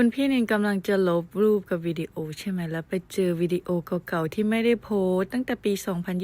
คุณพี่นินกำลังจะลบรูปกับวิดีโอใช่ไหมแล้วไปเจอวิดีโอเก่าๆที่ไม่ได้โพสตั้งแต่ปี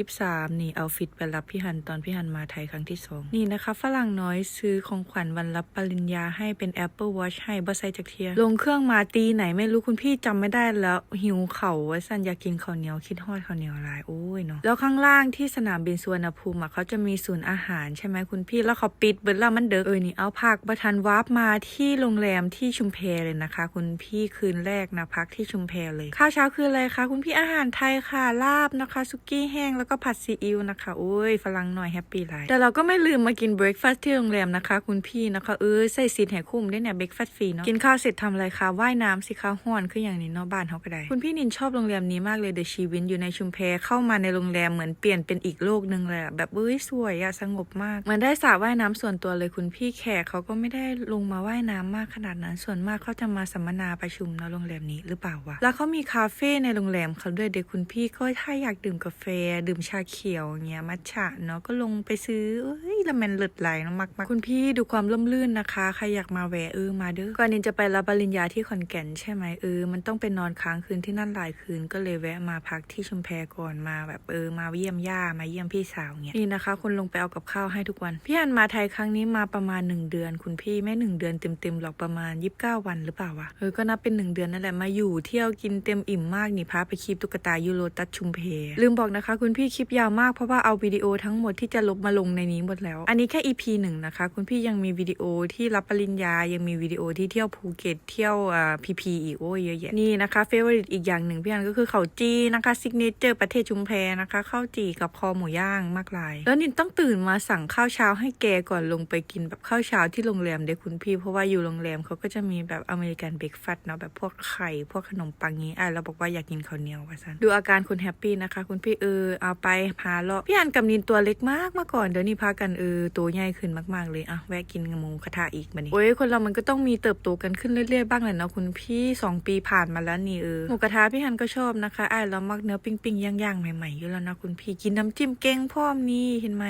2023 นี่เอาฟิตไปรับพี่ฮันตอนพี่ฮันมาไทยครั้งที่สองนี่นะคะ ฝรั่งน้อยซื้อของขวัญวันรับปริญญาให้เป็น Apple Watch ให้บัสไซจากเทีย ลงเครื่องมาตีไหนไม่รู้คุณพี่จำไม่ได้แล้วหิวเข่าว่าสันอยากกินข้าวเหนียวคิดฮอดข้าวเหนียวลายโอ้ยเนาะแล้วข้างล่างที่สนามบินสุวรรณภูมิเขาจะมีศูนย์อาหารใช่ไหมคุณพี่แล้วเขาปิดเบิดแล้วมันเด็กเออนี่เอาพักประทันวาร์ปมาที่โรงแรมที่ชุมแพเลยนะคะคุณพี่คืนแรกนะพักที่ชุมแพเลย ข้าวเช้าคืออะไรคะคุณพี่อาหารไทยค่ะลาบนะคะซุกี้แห้งแล้วก็ผัดซีอิ๊วนะคะโอ้ยฝรั่งหน่อยแฮปปี้ไลฟ์แต่เราก็ไม่ลืมมากินเบรคฟาสต์ที่โรงแรมนะคะคุณพี่นะคะเออใส่ซีนแห่คุ้มด้เนี่ยเบรคฟาสต์ฟรีเนาะกินข้าวเสร็จทำอะไรคะว่ายน้ำสิคะห้อนคืออย่างนี้เนาะบ้านเขาก็ได้คุณพี่นินชอบโรงแรมนี้มากเลยเดอะชีวินอยู่ในชุมแพเข้ามาในโรงแรมเหมือนเปลี่ยนเป็นอีกโลกหนึ่งเลยแบบเอ้ยสวยอะสงบมากเหมือนได้สระว่ายน้ำส่วนตัวเลยคุณพี่แขกเขาก็ไม่ได้ลงมาว่ายน้ำมากขนาดนั้นส่วนมากเขาจะมาสัมมนาประชุมเนะโรงแรมนี้หรือเปล่าวะ แล้วเขามีคาเฟ่ในโรงแรมเขาด้วยเด็กคุณพี่ก็ถ้าอยากดื่มกาแฟ ดื่มชาเขียวเงี้ยมัทฉะเนาะก็ลงไปซื้อเอ้ยละแมนเลิศไหลเนาะมากๆคุณพี่ดูความร่มรื่นนะคะ ใครอยากมาแวะเออมาเด้อก่อนนินจะไปรับปริญญาที่ขอนแก่นใช่ไหมเออมันต้องไปนอนค้างคืนที่นั่นหลายคืนก็เลยแวะมาพักที่ชุมแพก่อนมาแบบเออมาเยี่ยมย่ามาเยี่ยมพี่สาวเงี้ยนี่นะคะคุณลงไปเอากับข้าวให้ทุกวัน พี่อันมาไทยครั้งนี้มาประมาณ 1 เดือน คุณพี่ไม่หนึ่งเดือนเต็มๆหรอกประมาณ 29 วันหรือเปล่าวะเออก็นับเป็น1เดือนนั่นแหละมาอยู่เที่ยวกินเต็มอิ่มมากนี่พาไปคลิปตุ๊กตายูโรตัสชุมเพ ลืมบอกนะคะ คุณพี่คลิปยาวมากเพราะว่าเอาวิดีโอทั้งหมดที่จะลบมาลงในนี้หมดแล้ว อันนี้แค่ EP หนึ่งนะคะ คุณพี่ยังมีวิดีโอที่รับปริญญายังมีวิดีโอที่เที่ยวภูเก็ตเที่ยวอ่าพีพีอีกโอ้ยเยอะแยะนี่นะคะเฟเวอร์ริตอีกอย่างหนึ่งพี่อันก็คือเขาจีนะคะซิกเนเจอร์ประเทศชุมแพนะคะข้าวจีกับคอหมูย่างมากลาย แล้วนินต้องตื่นมาสั่งข้าวเช้าให้แกก่อนลงไปกินแบบข้าวเช้าที่โรงแรมเด็กคุณพี่เพราะว่าอยู่โรงแรมเขาก็จะมีแบบอเมริกันเบรกฟาสต์เนาะแบบพวกไข่ พวกขนมปังนี้อะเราบอกว่าอยากกินข้าวเหนียวว่าซันดูอาการคุณแฮปปี้นะคะ คุณพี่เออเอาไปพาเลาะพี่อันกับนินตัวเล็กมากเมื่อก่อนเดี๋ยวนี้พากันเออตัวใหญ่ขึ้นมากๆเลยอะแวะกินกับหมูกระทะอีกบันี้โอ้ยคนเรามันก็ต้องมีเติบโตกันขึ้นเรื่อยๆบ้างแหละเนาะคุณพี่สองปีผ่านมาแล้วนี่เออหมูกระทะพี่ฮันก็ชอบนะคะอะเรามักเนื้อปิ้งๆย่างๆใหม่ๆอยู่แล้วนะคุณพี่กินน้ำจิ้มเก้งพร้อมนี่เห็นไหม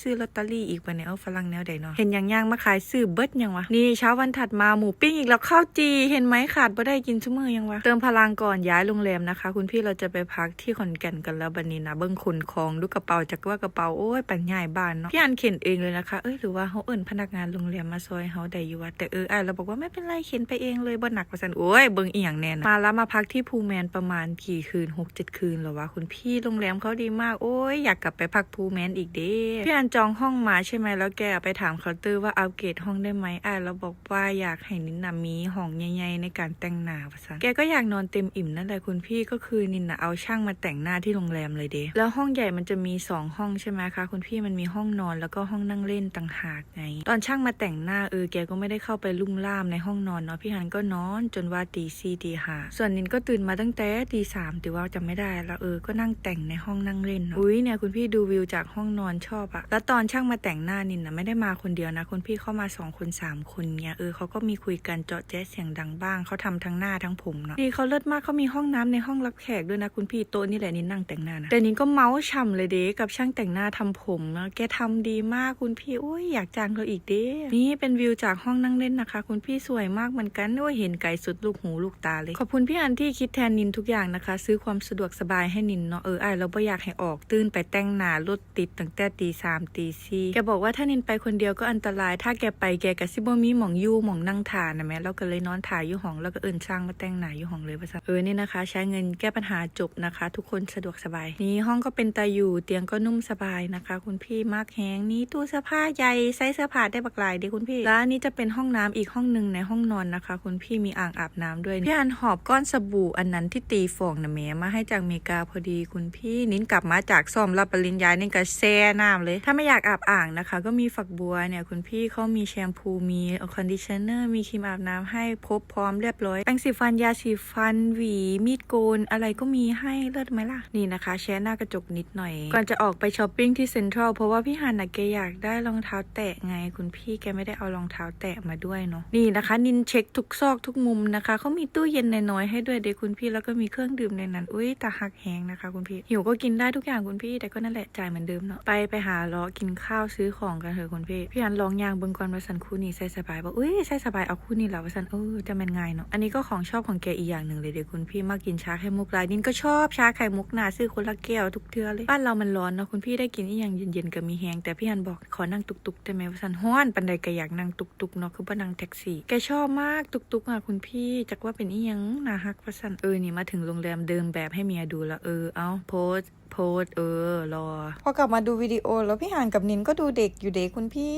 ซื้อลอตเตอรี่อีกบันี้เอาฝรั่งแนวใดเนาะเห็นย่างย่างมาขายซื้อเบิดยังวะนี่เช้าวันถัดมาหมูปิ้งอีกแล้วข้าวจีเห็นไหมขาดบ่ได้กินชั่วโมงยังวะ เติมพลังก่อนย้ายโรงแรมนะคะ คุณพี่เราจะไปพักที่ขอนแก่นกันแล้วบันนี้นะเบิ้งขนของดูกระเป๋าจากว่ากระเป๋าโอ้ยปัญญาบ้านเนาะพี่อันเข็นเองเลยนะคะ เอ้ยหรือว่าเขาเอิ้นพนักงานโรงแรมมาซอยเขาได้อยู่วะแต่เอออะเราบอกว่าไม่เป็นไรเข็นไปเองเลยบ่หนักกว่าสันโอ้ยเบิ้งอีหยังแน่นมาแล้วมาพักที่ภูแมนประมาณกี่คืนหกเจ็ดคืนหรอวะคุณพี่โรงแรมเขาดีมากโอ้ยอยากกลับไปพักภูแมนอีกเด้พี่อันจองห้องมาใช่ไหมแล้วแกไปถามเคาน์เตอร์ว่าอัปเกรดห้องได้ไหมอะเราบอกว่าอยากให้นินนามีห้องใหญ่ๆในการแต่งหน้าว่าสันแกก็อยากนอนเต็มอิ่มนั่นแหละคุณพี่ก็คือนินนะเอาช่างมาแต่งหน้าที่โรงแรมเลยเดแล้วห้องใหญ่มันจะมีสองห้องใช่ไหมคะคุณพี่มันมีห้องนอนแล้วก็ห้องนั่งเล่นต่างหากไง ตอนช่างมาแต่งหน้าเออแกก็ไม่ได้เข้าไปลุ่มล่ามในห้องนอนเนาะพี่ฮันก็นอนจนว่าตีสี่ตีห้าส่วนนินก็ตื่นมาตั้งแต่ตีสามแต่ว่าจำไม่ได้แล้วเออก็นั่งแต่งในห้องนั่งเล่นเนาะอุ้ยเนี่ยคุณพี่ดูวิวจากห้องนอนชอบอะแล้วตอนช่างมาแต่งหน้านินนะไม่ได้มาคนเดียวนะคุณพี่เข้ามาสองคนสามคนเนี่ยเออเขาก็มีคุยกันเจาะแจ๊เสียงดังบ้างเขาทำทั้งหน้าทั้งผมเนาะนี่เขาเลิศมากเขามีห้องน้ำในห้องรับแขกด้วยนะคุณพี่โต๊ะนี่แหละนินนั่งแต่งหน้านะแต่นินก็เมาส์ฉ่ำเลยเด้กับช่างแต่งหน้าทำผมนะแกทำดีมากคุณพี่โอ้ยอยากจ้างเขาอีกเด้นี่เป็นวิวจากห้องนั่งเล่นนะคะ คุณพี่สวยมากเหมือนกันโอ้ยเห็นไก่สุดลูกหูลูกตาเลย ขอบคุณพี่อันที่คิดแทนนินทุกอย่างนะคะ ซื้อความสะดวกสบายให้นินเนาะเออไอเราไม่อยากให้ออกตื่นไปแต่งหน้ารถติดตั้งแต่ตีสามตีสี่แกบอกว่าถ้านินไปคนเดียวก็อันตราย ถ้าแกไปแกกับซิบมีหมองยูหมองนั่งถ่านนะแม่เราก็เลยนอนถ่ายอยู่ห้องแล้วก็เอินช่างมาแต่งหน้าอยู่ห้องเลยภาษาเออนี่นะคะ ใช้เงินแก้ปัญหาจบนะคะ ทุกคนสะดวกสบาย นี่ห้องก็เป็นตาอยู่เตียงก็นุ่มสบายนะคะ คุณพี่มากแฮงนี่ตู้เสื้อผ้าใหญ่ใส่เสื้อผ้าได้บักหลายดีคุณพี่แล้วนนี้จะเป็นห้องน้ำอีกห้องหนึ่งในห้องนอนนะคะ คุณพี่มีอ่างอาบน้ำด้วยพี่อันหอบก้อนสบู่อันนั้นที่ตีฟองนะแม่มาให้จากอเมริกาพอดีคุณพี่นิ้นกลับมาจากซ่อมรับปริญญานี่ก็แช่น้ำเลย ถ้าไม่อยากอาบอ่างนะคะ ก็มีฝักบัวเนี่ยคุณพี่เขามีแชมพูมีคอนดิชเนอร์มีครีมอาบน้ำให้ครบพร้อมเรียบร้อยแปรงสีฟันยาสีฟัน หวี มีดโกน อะไรก็มีให้เลิศไหมล่ะ นี่นะคะ แช่หน้ากระจกนิดหน่อย ก่อนจะออกไปช้อปปิ้งที่เซ็นทรัลเพราะว่าพี่ฮันนะแกอยากได้รองเท้าแตะไงคุณพี่แกไม่ได้เอารองเท้าแตะมาด้วยเนาะนี่นะคะ นินเช็คทุกซอกทุกมุมนะคะเขามีตู้เย็นน้อยๆให้ด้วยเด็กคุณพี่แล้วก็มีเครื่องดื่มในนั้นอุ้ยตาหักแหงนะคะ คุณพี่หิวก็กินได้ทุกอย่างคุณพี่แต่ก็นั่นแหละจ่ายเหมือนเดิมเนาะไปไปหาเลาะกินข้าวซื้อของกันเถอะคุณพี่พี่ฮันลองยางเบิ่งก่อนว่าสันคู่นี้ใส่สบายบอกอุ้ยใส่สบายเอาคู่นี้แล้วว่าสันเออจะมันไงเนาะ อันนี้ก็ของชอบของแกอีกอย่างหนึ่งเลยเดี๋ยวคุณพี่มากินชาไข่มุกลายนินก็ชอบชาไข่มุกนาซื้อคนละแก้วทุกเทือเลย บ้านเรามันร้อนเนาะคุณพี่ได้กินอีหยังเย็นๆก็มีแฮงแต่พี่ฮันบอกขอนั่งตุกๆได้ไหมว่าสันฮ้อนปันใดก็อยากนั่งตุกๆเนาะคือบ่นั่งแท็กซี่ แกชอบมากตุกๆอะคุณพี่จักว่าเป็นอีหยังนาฮักว่าสันเออนี่มาถึงโรงแรมเดิมแบบให้เมียดูล้วเออเอาโพสโพสเออรอ พอกลับมาดูวิดีโอแล้วพี่หานกับนินก็ดูเด็กอยู่เด็กคุณพี่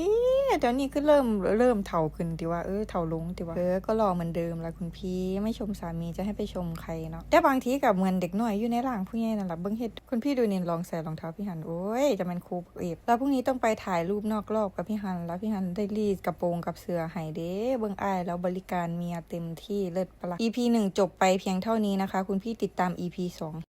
เดี๋ยวนี้ก็เริ่มเริ่มเฒ่าขึ้นติว่าเออเฒ่าลงติว่าเออก็รอเหมือนเดิมละคุณพี่ไม่ชมสามีจะให้ไปชมใครเนาะแต่บางทีกับเหมือนเด็กน้อยอยู่ในร่างผู้ใหญ่นั่นแหละเบิ้งเฮ็ดคุณพี่ดูเนินลองใส่รองเท้าพี่ฮันโอ้ยจะเป็นครูเอฟแล้วพรุ่งนี้ต้องไปถ่ายรูปนอกรอบกับพี่ฮันแล้วพี่ฮันได้รีดกระโปรงกับเสื้อให้เด้เบิ้งอายแล้วบริการเมียเต็มที่เลิศปะละ EP หนึ่งจบไปเพียงเท่านี้นะคะ คุณพี่ติดตาม EP สอง